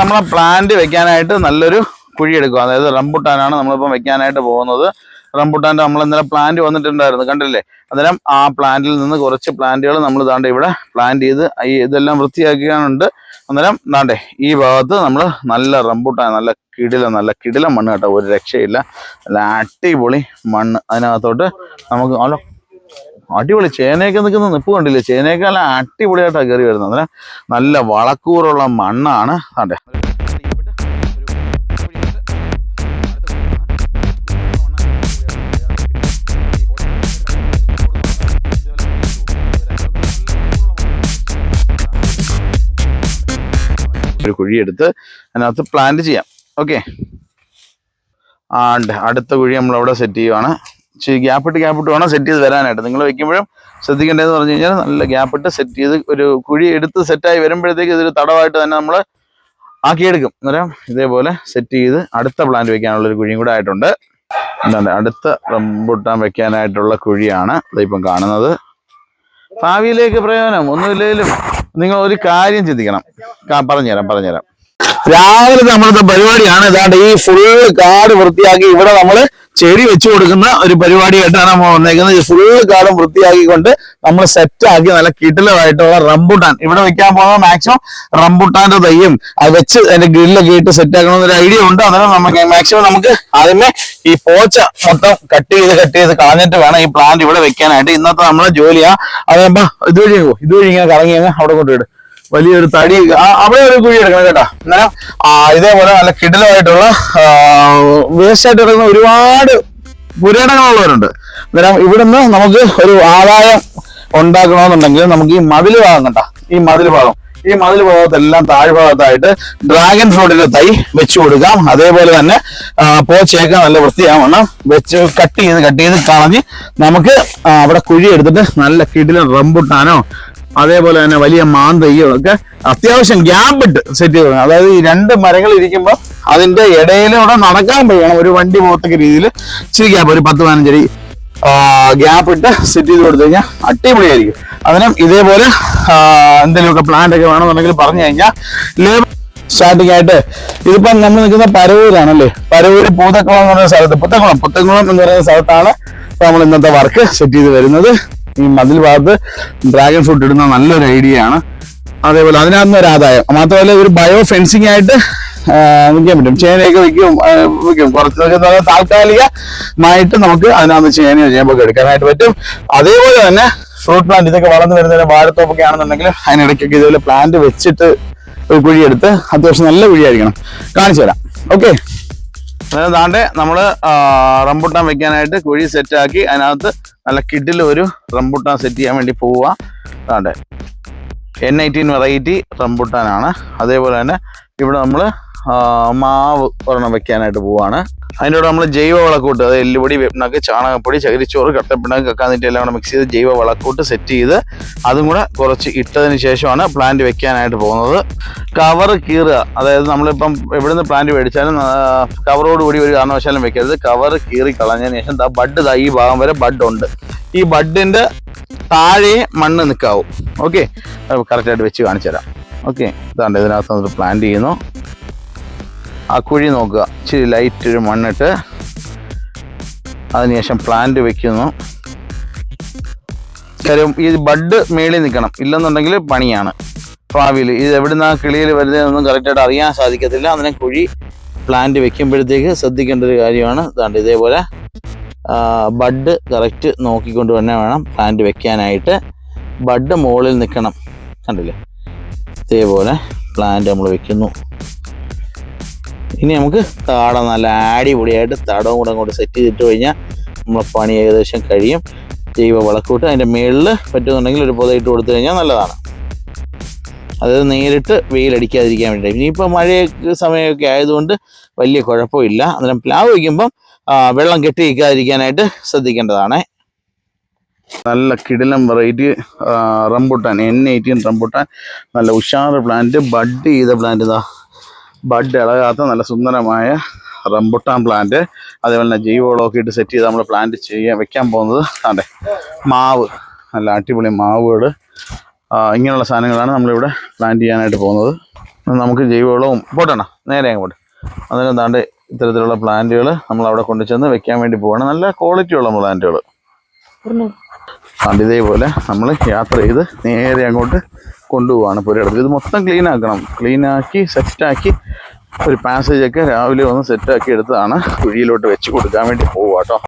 നമ്മളെ പ്ലാന്റ് വെക്കാനായിട്ട് നല്ലൊരു കുഴി എടുക്കുക അതായത് റംബുട്ടാനാണ് നമ്മളിപ്പം വെക്കാനായിട്ട് പോകുന്നത്. റംബുട്ടാന്റെ നമ്മൾ ഇന്നലെ പ്ലാന്റ് വന്നിട്ടുണ്ടായിരുന്നു. കണ്ടില്ലേ? അന്നേരം ആ പ്ലാന്റിൽ നിന്ന് കുറച്ച് പ്ലാന്റുകൾ നമ്മൾ ദാണ്ട് ഇവിടെ പ്ലാന്റ് ചെയ്ത് ഈ ഇതെല്ലാം വൃത്തിയാക്കിയാണുണ്ട് അന്നേരം ദാണ്ടേ ഈ ഭാഗത്ത് നമ്മൾ നല്ല റംബുട്ടാൻ നല്ല കിടില നല്ല കിടില മണ്ണ് കേട്ടോ. ഒരു രക്ഷയില്ല. നല്ല അടിപൊളി മണ്ണ്. അതിനകത്തോട്ട് നമുക്ക് നല്ല അടിപൊളി ചേനയൊക്കെ നിൽക്കുന്ന നിപ്പ് കണ്ടില്ലേ? ചേനയൊക്കെ നല്ല അടിപൊളിയായിട്ടാണ് കയറി വരുന്നത്. അങ്ങനെ നല്ല വളക്കൂറുള്ള മണ്ണാണ് അതെ. ഒരു കുഴിയെടുത്ത് അതിനകത്ത് പ്ലാന്റ് ചെയ്യാം. ഓക്കെ ആണ്ട് അടുത്ത കുഴി നമ്മൾ അവിടെ സെറ്റ് ചെയ്യുവാണ്. ഗ്യാപ്പിട്ട് ഗ്യാപ്പ് ഇട്ട് വേണം സെറ്റ് ചെയ്ത് വരാനായിട്ട്. നിങ്ങൾ വെക്കുമ്പോഴും ശ്രദ്ധിക്കേണ്ടതെന്ന് പറഞ്ഞു കഴിഞ്ഞാൽ നല്ല ഗ്യാപ്പിട്ട് സെറ്റ് ചെയ്ത് ഒരു കുഴി എടുത്ത് സെറ്റായി വരുമ്പോഴത്തേക്ക് ഇതൊരു തടവായിട്ട് തന്നെ നമ്മൾ ആക്കിയെടുക്കും. അന്നേരം ഇതേപോലെ സെറ്റ് ചെയ്ത് അടുത്ത പ്ലാന്റ് വെക്കാനുള്ള ഒരു കുഴിയും കൂടെ ആയിട്ടുണ്ട്. എന്താണ് അടുത്ത റംബുട്ടാൻ വെക്കാനായിട്ടുള്ള കുഴിയാണ് ഇതിപ്പം കാണുന്നത്. ഭാവിയിലേക്ക് പ്രയോജനം ഒന്നുമില്ലെങ്കിലും നിങ്ങൾ ഒരു കാര്യം ചിന്തിക്കണം. പറഞ്ഞുതരാം പറഞ്ഞുതരാം. രാവിലെ നമ്മളത്തെ പരിപാടിയാണ്. ഇതാണ്ട് ഈ ഫുള്ള് കാട് വൃത്തിയാക്കി ഇവിടെ നമ്മൾ ചെടി വെച്ചു കൊടുക്കുന്ന ഒരു പരിപാടിയായിട്ടാണ് നമ്മൾ വന്നേക്കുന്നത്. ഫുൾ കാലം വൃത്തിയാക്കിക്കൊണ്ട് നമ്മൾ സെറ്റ് ആക്കി നല്ല കിടിലമായിട്ടുള്ള റംബുട്ടാൻ. ഇവിടെ വെക്കാൻ പോകുന്ന മാക്സിമം റംബുട്ടാന്റെ തയ്യും അത് വെച്ച് അതിന്റെ ഗ്രില്ലൊക്കെ ഇട്ട് സെറ്റ് ആക്കണമെന്നൊരു ഐഡിയ ഉണ്ട്. അന്നേരം നമുക്ക് മാക്സിമം നമുക്ക് ആദ്യമേ ഈ പോച്ച മൊത്തം കട്ട് ചെയ്ത് കട്ട് ചെയ്ത് കളഞ്ഞിട്ട് വേണം ഈ പ്ലാന്റ് ഇവിടെ വെക്കാനായിട്ട്. ഇന്നത്തെ നമ്മളെ ജോലിയാ. അതാകുമ്പോ ഇതുവഴി ഇതുവഴി ഇങ്ങനെ കറങ്ങി അങ്ങ് അവിടെ കൊണ്ടുവിടും വലിയൊരു തടി അവിടെ ഒരു കുഴി എടുക്കണം കേട്ടോ. എന്നാലും ഇതേപോലെ നല്ല കിടലമായിട്ടുള്ള വേസ്റ്റ് ആയിട്ട് കിടക്കുന്ന ഒരുപാട് പുരടങ്ങളുള്ളവരുണ്ട് അന്നേരം ഇവിടുന്ന് നമുക്ക് ഒരു ആദായം ഉണ്ടാക്കണമെന്നുണ്ടെങ്കിൽ നമുക്ക് ഈ മതിൽ ഭാഗം കണ്ട ഈ മതിൽ ഭാഗം. ഈ മതിൽ ഭാഗത്തെല്ലാം താഴ്ഭാഗത്തായിട്ട് ഡ്രാഗൺ ഫ്രൂട്ടിന്റെ തൈ വെച്ചു കൊടുക്കാം. അതേപോലെ തന്നെ പോ പോച്ചയൊക്കെ നല്ല വൃത്തിയാവണം. വെച്ച് കട്ട് ചെയ്ത് കട്ട് ചെയ്ത് കളഞ്ഞ് നമുക്ക് അവിടെ കുഴി എടുത്തിട്ട് നല്ല കിടിലും റംബുട്ടാനോ അതേപോലെ തന്നെ വലിയ മാന്തയ്യോ ഒക്കെ അത്യാവശ്യം ഗ്യാപ്പ് സെറ്റ് ചെയ്യണം അതായത് ഈ രണ്ട് മരങ്ങൾ ഇരിക്കുമ്പോൾ അതിന്റെ ഇടയിലൂടെ നടക്കാൻ കഴിയണം ഒരു വണ്ടി പോകത്തക്ക രീതിയിൽ ഇച്ചിരി ഗ്യാപ്പ് ഒരു പത്ത് പതിനഞ്ചടി ഗ്യാപ്പ് ഇട്ട് സെറ്റ് ചെയ്ത് കൊടുത്തു കഴിഞ്ഞാൽ അടിപൊളിയായിരിക്കും. അതിനും ഇതേപോലെ എന്തെങ്കിലുമൊക്കെ പ്ലാന്റ് ഒക്കെ വേണമെന്നുണ്ടെങ്കിൽ പറഞ്ഞു കഴിഞ്ഞാൽ ലേബർ സ്റ്റാർട്ടിംഗ് ആയിട്ട് ഇതിപ്പം നമ്മൾ നിൽക്കുന്ന പരവൂരാണല്ലേ? പരവൂര് പൂതക്കുളം എന്ന് പറയുന്ന സ്ഥലത്ത് പുത്തക്കുളം. പുത്തക്കുളം എന്ന് പറയുന്ന സ്ഥലത്താണ് നമ്മൾ ഇന്നത്തെ വർക്ക് സെറ്റ് ചെയ്ത് വരുന്നത്. ഈ മതിൽ ഭാഗത്ത് ഡ്രാഗൺ ഫ്രൂട്ട് ഇടുന്ന നല്ലൊരു ഐഡിയ ആണ്. അതേപോലെ അതിനകത്ത് ഒരു ആദായം. മാത്രമല്ല ഒരു ബയോ ഫെൻസിങ് ആയിട്ട് വിൽക്കാൻ പറ്റും. ചേനയൊക്കെ വെക്കും വയ്ക്കും കുറച്ച് താൽക്കാലികമായിട്ട് നമുക്ക് അതിനകത്ത് ചേനയോ ചേമ്പൊക്കെ എടുക്കാനായിട്ട് പറ്റും. അതേപോലെ തന്നെ ഫ്രൂട്ട് പ്ലാന്റ് ഇതൊക്കെ വളർന്നു വരുന്ന വാഴത്തോപ്പൊക്കെ ആണെന്നുണ്ടെങ്കിൽ അതിനിടയ്ക്കൊക്കെ ഇതുപോലെ പ്ലാന്റ് വെച്ചിട്ട് ഒരു കുഴിയെടുത്ത് അത്യാവശ്യം നല്ല കുഴിയായിരിക്കണം. കാണിച്ചു തരാം. ഓക്കെ അതായത് താണ്ടെ നമ്മൾ റംബുട്ടാൻ വെക്കാനായിട്ട് കുഴി സെറ്റാക്കി അതിനകത്ത് നല്ല കിഡിൽ ഒരു റംബുട്ടാൻ സെറ്റ് ചെയ്യാൻ വേണ്ടി പോവുക താണ്ടെ എൻ ഐറ്റീൻ വെറൈറ്റി റംബുട്ടാനാണ്. അതേപോലെ തന്നെ ഇവിടെ നമ്മൾ മാവ് ഒരെണ്ണം വെക്കാനായിട്ട് പോവാണ്. അതിന്റെ കൂടെ നമ്മൾ ജൈവ വളക്കൂട്ട് അതായത് എല്ലുപൊടി വെപ്പിണക്ക് ചാണകപ്പൊടി ചകിരിച്ചോറ് കട്ടപ്പിണക്ക് കക്കാന്നിട്ട് എല്ലാം കൂടെ മിക്സ് ചെയ്ത് ജൈവ വളക്കൂട്ട് സെറ്റ് ചെയ്ത് അതും കൂടെ കുറച്ച് ഇട്ടതിന് ശേഷമാണ് പ്ലാന്റ് വെക്കാനായിട്ട് പോകുന്നത്. കവർ കീറുക അതായത് നമ്മളിപ്പം എവിടുന്ന് പ്ലാന്റ് മേടിച്ചാലും കവറോട് കൂടി ഒരു കാരണവശാലും വെക്കരുത്. കവർ കീറി കളഞ്ഞതിന് ശേഷം ബഡ് ഈ ഭാഗം വരെ ബഡ് ഉണ്ട്. ഈ ബഡിന്റെ താഴെ മണ്ണ് നിൽക്കാവും ഓക്കെ കറക്റ്റായിട്ട് വെച്ച് കാണിച്ചു തരാം ഓക്കെ. ഇതാണ്ട് ഇതിനകത്ത് നമ്മൾ പ്ലാന്റ് ചെയ്യുന്നു. ആ കുഴി നോക്കുക. ഇച്ചിരി ലൈറ്റ് ഒരു മണ്ണിട്ട് അതിനുശേഷം പ്ലാന്റ് വെക്കുന്നു. കാര്യം ഈ ബഡ് മേളിൽ നിൽക്കണം. ഇല്ലെന്നുണ്ടെങ്കിൽ പണിയാണ്. ഭാവിയിൽ ഇത് എവിടുന്ന കിളിയിൽ വരുന്നതെന്നൊന്നും കറക്റ്റായിട്ട് അറിയാൻ സാധിക്കത്തില്ല. അതിനെ കുഴി പ്ലാന്റ് വെക്കുമ്പോഴത്തേക്ക് ശ്രദ്ധിക്കേണ്ട ഒരു കാര്യമാണ്. ഇതാണ്ട് ഇതേപോലെ ബഡ് കറക്റ്റ് നോക്കിക്കൊണ്ട് തന്നെ വേണം പ്ലാന്റ് വെക്കാനായിട്ട്. ബഡ് മുകളിൽ നിൽക്കണം. കണ്ടില്ലേ? ഇതേപോലെ പ്ലാന്റ് നമ്മൾ വെക്കുന്നു. ഇനി നമുക്ക് താട നല്ല അടിപൊളിയായിട്ട് തടവും കൂടെ അങ്ങോട്ട് സെറ്റ് ചെയ്തിട്ട് കഴിഞ്ഞാൽ നമ്മളെ പണി ഏകദേശം കഴിയും. ജൈവ വളക്കൂട്ട് അതിന്റെ മുകളിൽ പറ്റുന്നുണ്ടെങ്കിൽ ഒരു പുതയിട്ട് കൊടുത്തു കഴിഞ്ഞാൽ നല്ലതാണ്. അത് നേരിട്ട് വെയിലടിക്കാതിരിക്കാൻ വേണ്ടി ഇനിയിപ്പോൾ മഴയൊക്കെ സമയമൊക്കെ ആയതുകൊണ്ട് വലിയ കുഴപ്പമില്ല. അന്നേരം പ്ലാവ് വയ്ക്കുമ്പം വെള്ളം കെട്ടി നിൽക്കാതിരിക്കാനായിട്ട് ശ്രദ്ധിക്കേണ്ടതാണ്. നല്ല കിടിലം variety rambutan N eighteen rambutan. നല്ല ഉഷാറ് പ്ലാന്റ് ബഡ് ചെയ്ത പ്ലാന്റ് ഇതാ. ബഡ് ഇളകാത്ത നല്ല സുന്ദരമായ റംബുട്ടാൻ പ്ലാന്റ് അതേപോലെ തന്നെ ജൈവവളമൊക്കെ ഇട്ട് സെറ്റ് ചെയ്ത് നമ്മൾ പ്ലാന്റ് ചെയ്യാൻ വെക്കാൻ പോകുന്നത് അതെ മാവ്. നല്ല അടിപൊളി മാവുകൾ ഇങ്ങനെയുള്ള സാധനങ്ങളാണ് നമ്മളിവിടെ പ്ലാന്റ് ചെയ്യാനായിട്ട് പോകുന്നത്. നമുക്ക് ജൈവവളവും പോട്ടണ നേരെ അങ്ങോട്ട് അതിന് ഇത്തരത്തിലുള്ള പ്ലാന്റുകൾ നമ്മൾ അവിടെ കൊണ്ടുചെന്ന് വെക്കാൻ വേണ്ടി പോവാണ്. നല്ല ക്വാളിറ്റി ഉള്ള പ്ലാന്റുകൾ ഇതേപോലെ നമ്മൾ യാത്ര ചെയ്ത് നേരെ അങ്ങോട്ട് കൊണ്ടുപോവാണ് പുരയിടത്തിൽ ഇത് മൊത്തം ക്ലീൻ ആക്കണം. ക്ലീൻ ആക്കി സെറ്റാക്കി ഒരു പാസേജൊക്കെ രാവിലെ ഒന്ന് സെറ്റാക്കി എടുത്തതാണ്. കുഴിയിലോട്ട് വെച്ച് കൊടുക്കാൻ വേണ്ടി പോവാട്ടോ